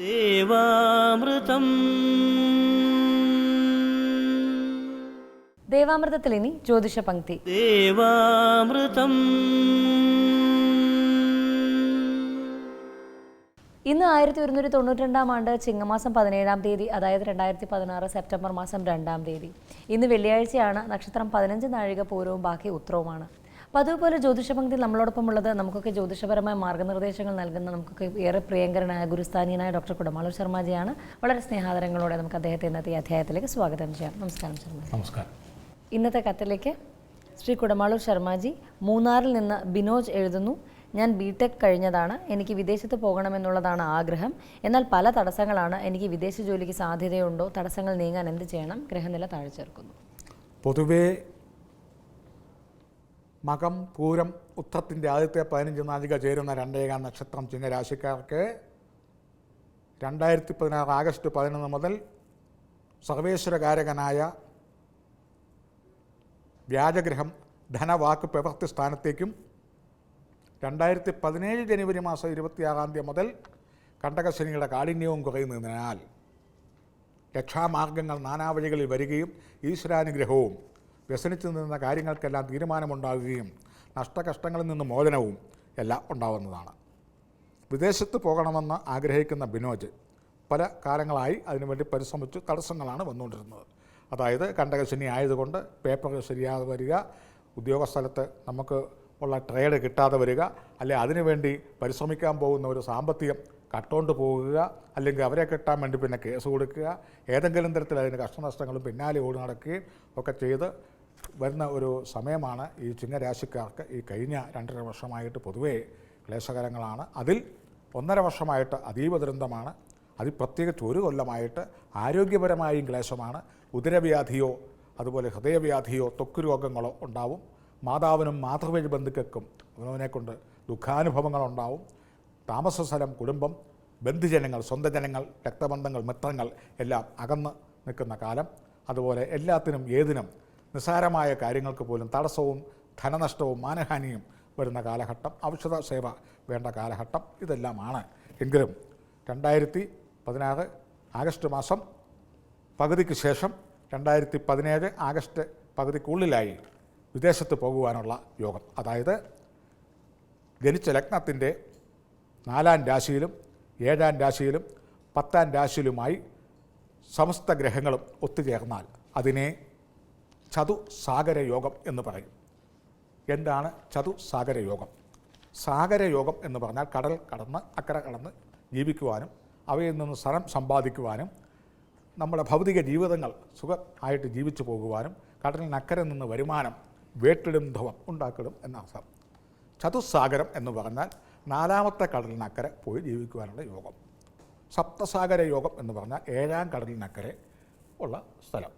ദേവാമൃതം. ദേവാമൃതത്തിൽ ഇനി ജ്യോതിഷ പങ്ക്തി ദേവാമൃതം. ഇന്ന് ആയിരത്തി ഒരുന്നൂറ്റി തൊണ്ണൂറ്റി രണ്ടാം ആണ്ട് ചിങ്ങമാസം പതിനേഴാം തീയതി അതായത് രണ്ടായിരത്തി പതിനാറ് സെപ്റ്റംബർ മാസം രണ്ടാം തീയതി. ഇന്ന് വെള്ളിയാഴ്ചയാണ് നക്ഷത്രം പതിനഞ്ച് നാഴിക പൂരവും ബാക്കി ഉത്തരവുമാണ് പതിവ് അതുപോലെ ജ്യോതിഷ പങ്ക്തി നമ്മളോടൊപ്പം ഉള്ളത് നമുക്കൊക്കെ ജ്യോതിഷപരമായ മാർഗനിർദ്ദേശങ്ങൾ നൽകുന്ന നമുക്കൊക്കെ ഏറെ പ്രിയങ്കരനായ ഗുരുസ്ഥാനീയനായ ഡോക്ടർ കുടമാളൂർ ശർമ്മജിയാണ്. വളരെ സ്നേഹാദരങ്ങളോടെ നമുക്ക് അദ്ദേഹത്തെ ഇന്നത്തെ ഈ അധ്യായത്തിലേക്ക് സ്വാഗതം ചെയ്യാം. നമസ്കാരം ശർമ്മ നമസ്കാരം. ഇന്നത്തെ കത്തിലേക്ക് ശ്രീ കുടമാളൂർ ശർമ്മജി മൂന്നാറിൽ നിന്ന് ബിനോജ് എഴുതുന്നു. ഞാൻ ബി ടെക് കഴിഞ്ഞതാണ്. എനിക്ക് വിദേശത്ത് പോകണമെന്നുള്ളതാണ് ആഗ്രഹം. എന്നാൽ പല തടസ്സങ്ങളാണ് എനിക്ക് വിദേശ ജോലിക്ക് സാധ്യതയുണ്ടോ? തടസ്സങ്ങൾ നീങ്ങാൻ എന്ത് ചെയ്യണം? ഗ്രഹനില താഴെ ചേർക്കുന്നു. പൊതുവേ മകം പൂരം ഉത്തത്തിന്റെ ആദ്യത്തെ പതിനഞ്ച് നാഴിക ചേരുന്ന രണ്ടേകാം നക്ഷത്രം ചിങ്ങരാശിക്കാർക്ക് രണ്ടായിരത്തി പതിനാറ് ആഗസ്റ്റ് പതിനൊന്ന് മുതൽ സർവേശ്വരകാരകനായ വ്യാജഗ്രഹം ധനവാക്ക് പ്രവൃത്തി സ്ഥാനത്തേക്കും രണ്ടായിരത്തി പതിനേഴ് ജനുവരി മാസം ഇരുപത്തിയാറാം തീയതി മുതൽ കണ്ടകശനിയുടെ കാഠിന്യവും കുറയുന്നതിനാൽ രക്ഷാമാർഗങ്ങൾ നാനാവഴികളിൽ വരികയും ഈശ്വരാനുഗ്രഹവും വ്യസനിച്ചു നിന്ന കാര്യങ്ങൾക്കെല്ലാം തീരുമാനമുണ്ടാകുകയും നഷ്ടകഷ്ടങ്ങളിൽ നിന്ന് മോചനവും എല്ലാം ഉണ്ടാവുന്നതാണ്. വിദേശത്ത് പോകണമെന്ന് ആഗ്രഹിക്കുന്ന ബിനോജ് പല കാലങ്ങളായി അതിനുവേണ്ടി പരിശ്രമിച്ച് തടസ്സങ്ങളാണ് വന്നുകൊണ്ടിരുന്നത്. അതായത് കണ്ടകശനി ആയതുകൊണ്ട് പേപ്പർ ശരിയാതെ വരിക ഉദ്യോഗസ്ഥലത്ത് നമുക്ക് ഉള്ള ട്രേഡ് കിട്ടാതെ വരിക അല്ലെ അതിനുവേണ്ടി പരിശ്രമിക്കാൻ പോകുന്ന ഒരു സാമ്പത്തികം കട്ടുകൊണ്ട് പോകുക അല്ലെങ്കിൽ അവരെ കിട്ടാൻ വേണ്ടി പിന്നെ കേസ് കൊടുക്കുക ഏതെങ്കിലും തരത്തിൽ അതിന് കഷ്ടനഷ്ടങ്ങളും പിന്നാലെ ഓടി നടക്കുകയും ഒക്കെ ചെയ്ത് വരുന്ന ഒരു സമയമാണ് ഈ ചിങ്ങരാശിക്കാർക്ക് ഈ കഴിഞ്ഞ രണ്ടര വർഷമായിട്ട് പൊതുവേ ക്ലേശകരങ്ങളാണ്. അതിൽ ഒന്നര വർഷമായിട്ട് അതീവ ദുരന്തമാണ്. അതിൽ പ്രത്യേകിച്ച് ഒരു കൊല്ലമായിട്ട് ആരോഗ്യപരമായും ക്ലേശമാണ്. ഉദരവ്യാധിയോ അതുപോലെ ഹൃദയവ്യാധിയോ ത്വക്ക് രോഗങ്ങളോ ഉണ്ടാവും. മാതാവിനും മാതൃവഴി ബന്ധുക്കൾക്കും അവനവനെക്കൊണ്ട് ദുഃഖാനുഭവങ്ങളുണ്ടാവും താമസ സ്ഥലം കുടുംബം ബന്ധുജനങ്ങൾ സ്വന്തം ജനങ്ങൾ രക്തബന്ധങ്ങൾ മിത്രങ്ങൾ എല്ലാം അകന്ന് നിൽക്കുന്ന കാലം. അതുപോലെ എല്ലാത്തിനും ഏതിനും നിസ്സാരമായ കാര്യങ്ങൾക്ക് പോലും തടസ്സവും ധനനഷ്ടവും മാനഹാനിയും വരുന്ന കാലഘട്ടം ഔഷധ സേവ വേണ്ട കാലഘട്ടം ഇതെല്ലാമാണ്. എങ്കിലും രണ്ടായിരത്തി പതിനാറ് ആഗസ്റ്റ് മാസം പകുതിക്ക് ശേഷം രണ്ടായിരത്തി പതിനേഴ് ആഗസ്റ്റ് പകുതിക്കുള്ളിലായി വിദേശത്ത് പോകുവാനുള്ള യോഗം. അതായത് ജനിച്ച ലഗ്നത്തിന്റെ നാലാം രാശിയിലും ഏഴാം രാശിയിലും പത്താം രാശിയിലുമായി സമസ്ത ഗ്രഹങ്ങളും ഒത്തുചേർന്നാൽ അതിനെ ചതുസാഗര യോഗം എന്ന് പറയും. എന്താണ് ചതുസാഗര സാഗരയോഗം സാഗര യോഗം എന്ന് പറഞ്ഞാൽ കടൽ കടന്ന് അക്കര കടന്ന് ജീവിക്കുവാനും അവയിൽ നിന്ന് സ്ഥലം സമ്പാദിക്കുവാനും നമ്മുടെ ഭൗതിക ജീവിതങ്ങൾ സുഖമായിട്ട് ജീവിച്ചു പോകുവാനും കടലിനക്കരെ നിന്ന് വരുമാനം വേട്ടിടും ധവം ഉണ്ടാക്കിടും എന്നർത്ഥം ചതുസാഗരം എന്ന് പറഞ്ഞാൽ നാലാമത്തെ കടലിനക്കരെ പോയി ജീവിക്കുവാനുള്ള യോഗം. സപ്തസാഗര യോഗം എന്ന് പറഞ്ഞാൽ ഏഴാം കടലിനക്കരെ ഉള്ള സ്ഥലം.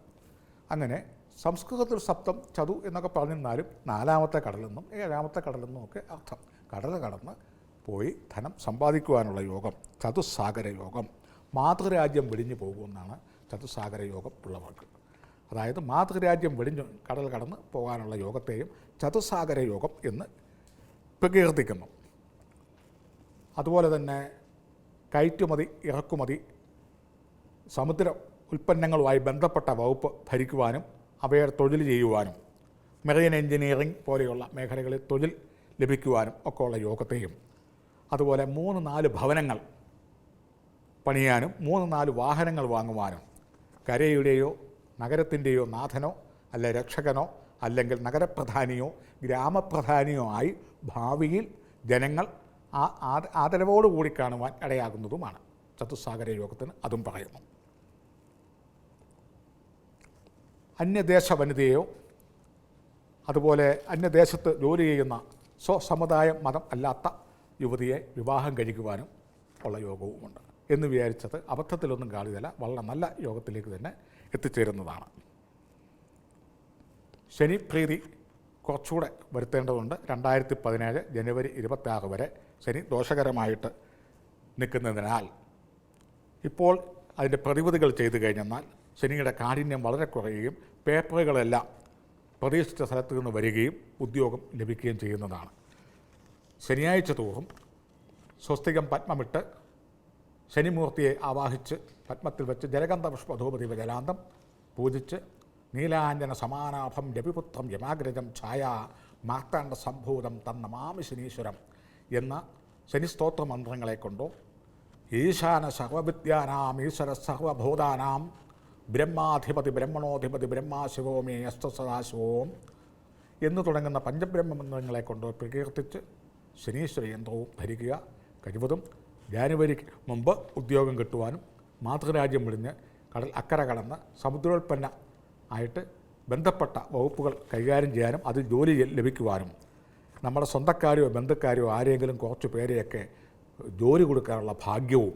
അങ്ങനെ സംസ്കൃതത്തിൽ സപ്തം ചതു എന്നൊക്കെ പറഞ്ഞിരുന്നാലും നാലാമത്തെ കടലെന്നും ഏഴാമത്തെ കടലെന്നും ഒക്കെ അർത്ഥം കടൽ കടന്ന് പോയി ധനം സമ്പാദിക്കുവാനുള്ള യോഗം ചതുസാഗര യോഗം. മാതൃരാജ്യം വെടിഞ്ഞു പോകുമെന്നാണ് ചതുസാഗര യോഗം ഉള്ള വാക്ക്. അതായത് മാതൃരാജ്യം വെടിഞ്ഞു കടൽ കടന്ന് പോകാനുള്ള യോഗത്തെയും ചതുസാഗര യോഗം എന്ന് പ്രകീർത്തിക്കുന്നു. അതുപോലെ തന്നെ കയറ്റുമതി ഇറക്കുമതി സമുദ്ര ഉൽപ്പന്നങ്ങളുമായി ബന്ധപ്പെട്ട വകുപ്പ് ഭരിക്കുവാനും അവയെ തൊഴിൽ ചെയ്യുവാനും മെറീൻ എഞ്ചിനീയറിംഗ് പോലെയുള്ള മേഖലകളിൽ തൊഴിൽ ലഭിക്കുവാനും ഒക്കെ ഉള്ള യോഗത്തെയും അതുപോലെ മൂന്ന് നാല് ഭവനങ്ങൾ പണിയാനും മൂന്ന് നാല് വാഹനങ്ങൾ വാങ്ങുവാനും കരയുടെയോ നഗരത്തിന്റെയോ നാഥനോ അല്ലെ രക്ഷകനോ അല്ലെങ്കിൽ നഗരപ്രധാനിയോ ഗ്രാമപ്രധാനിയോ ആയി ഭാവിയിൽ ജനങ്ങൾ ആ ആദ ആദരവോടുകൂടി കാണുവാൻ ഇടയാകുന്നതുമാണ് ചതുസാഗര യോഗത്തിന് അതും പറയുന്നു. അന്യദേശ വനിതയോ അതുപോലെ അന്യദേശത്ത് ജോലി ചെയ്യുന്ന സ്വസമുദായ മതം അല്ലാത്ത യുവതിയെ വിവാഹം കഴിക്കുവാനും ഉള്ള യോഗവുമുണ്ട്. എന്ന് വിചാരിച്ചത് അബദ്ധത്തിലൊന്നും കാണിയതല്ല വളരെ നല്ല യോഗത്തിലേക്ക് തന്നെ എത്തിച്ചേരുന്നതാണ്. ശനി പ്രീതി കുറച്ചുകൂടെ വരുത്തേണ്ടതുണ്ട്. രണ്ടായിരത്തി പതിനേഴ് ജനുവരി ഇരുപത്തി വരെ ശനി ദോഷകരമായിട്ട് നിൽക്കുന്നതിനാൽ ഇപ്പോൾ അതിന്റെ പ്രതിവിധികൾ ചെയ്തു കഴിഞ്ഞെന്നാൽ ശനിയുടെ കാഠിന്യം വളരെ കുറയുകയും പേപ്പറുകളെല്ലാം പ്രതീക്ഷിച്ച സ്ഥലത്ത് നിന്ന് വരികയും ഉദ്യോഗം ലഭിക്കുകയും ചെയ്യുന്നതാണ്. ശനിയാഴ്ച തോറും സ്വസ്തികം പത്മമിട്ട് ശനിമൂർത്തിയെ ആവാഹിച്ച് പത്മത്തിൽ വെച്ച് ജലഗന്ധ പുഷ്പധൂപതി ജലാന്തം പൂജിച്ച് നീലാഞ്ജന സമാനാഭം രവിപുത്രം യമാഗ്രജം ഛായ മാർത്താണ്ഡ സംഭൂതം തന്നമാമി ശനീശ്വരം എന്ന ശനിസ്തോത്ര മന്ത്രങ്ങളെ കൊണ്ടോ ഈശാന സർവവിദ്യാനാം ഈശ്വര സർവഭൂതാനാം ബ്രഹ്മാധിപതി ബ്രഹ്മണോധിപതി ബ്രഹ്മാശിവോമേ അസ്ത സദാശിവോം എന്ന് തുടങ്ങുന്ന പഞ്ചബ്രഹ്മ മന്ത്രങ്ങളെ കൊണ്ട് പ്രകീർത്തിച്ച് ശനീശ്വര യന്ത്രവും ധരിക്കുക കഴിവതും ജാനുവരിക്ക് മുമ്പ് ഉദ്യോഗം കിട്ടുവാനും മാതൃരാജ്യം വിളിഞ്ഞ് കടൽ അക്കര കടന്ന് സമുദ്രോൽപ്പന്ന ആയിട്ട് ബന്ധപ്പെട്ട വകുപ്പുകൾ കൈകാര്യം ചെയ്യാനും അതിൽ ജോലി ലഭിക്കുവാനും. നമ്മുടെ സ്വന്തക്കാരെയോ ബന്ധുക്കാരോ ആരെങ്കിലും കുറച്ച് പേരെയൊക്കെ ജോലി കൊടുക്കാനുള്ള ഭാഗ്യവും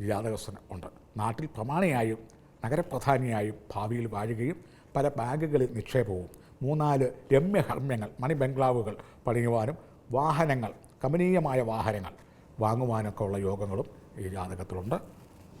ഈ ജാതകസ്ഥന് ഉണ്ട്. നാട്ടിൽ പ്രമാണിയായും നഗരപ്രധാനിയായും ഭാവിയിൽ വാഴുകയും പല ബാങ്കുകളിൽ നിക്ഷേപവും മൂന്നാൽ രമ്യഹർമ്മ്യങ്ങൾ മണി ബംഗ്ലാവുകൾ പണിയുവാനും വാഹനങ്ങൾ കമനീയമായ വാഹനങ്ങൾ വാങ്ങുവാനൊക്കെ ഉള്ള യോഗങ്ങളും ഈ ജാതകത്തിലുണ്ട്.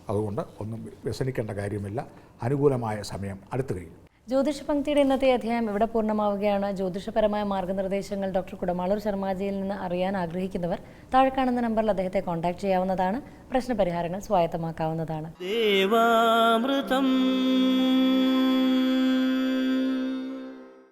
അതുകൊണ്ട് ഒന്നും വ്യസനിക്കേണ്ട കാര്യമില്ല. അനുകൂലമായ സമയം അടുത്തു കഴിഞ്ഞു ജ്യോതിഷ പങ്ക്തിയുടെ ഇന്നത്തെ അധ്യായം ഇവിടെ പൂർണമാവുകയാണ്? ജ്യോതിഷപരമായ മാർഗനിർദ്ദേശങ്ങൾ ഡോക്ടർ കുടമാളൂർ ശർമാജിയിൽ നിന്ന് അറിയാൻ ആഗ്രഹിക്കുന്നവർ താഴെ കാണുന്ന നമ്പറിൽ അദ്ദേഹത്തെ കോൺടാക്ട് ചെയ്യാവുന്നതാണ്. പ്രശ്നപരിഹാരങ്ങൾ സ്വായത്തമാക്കാവുന്നതാണ്. ദേവാമൃതം.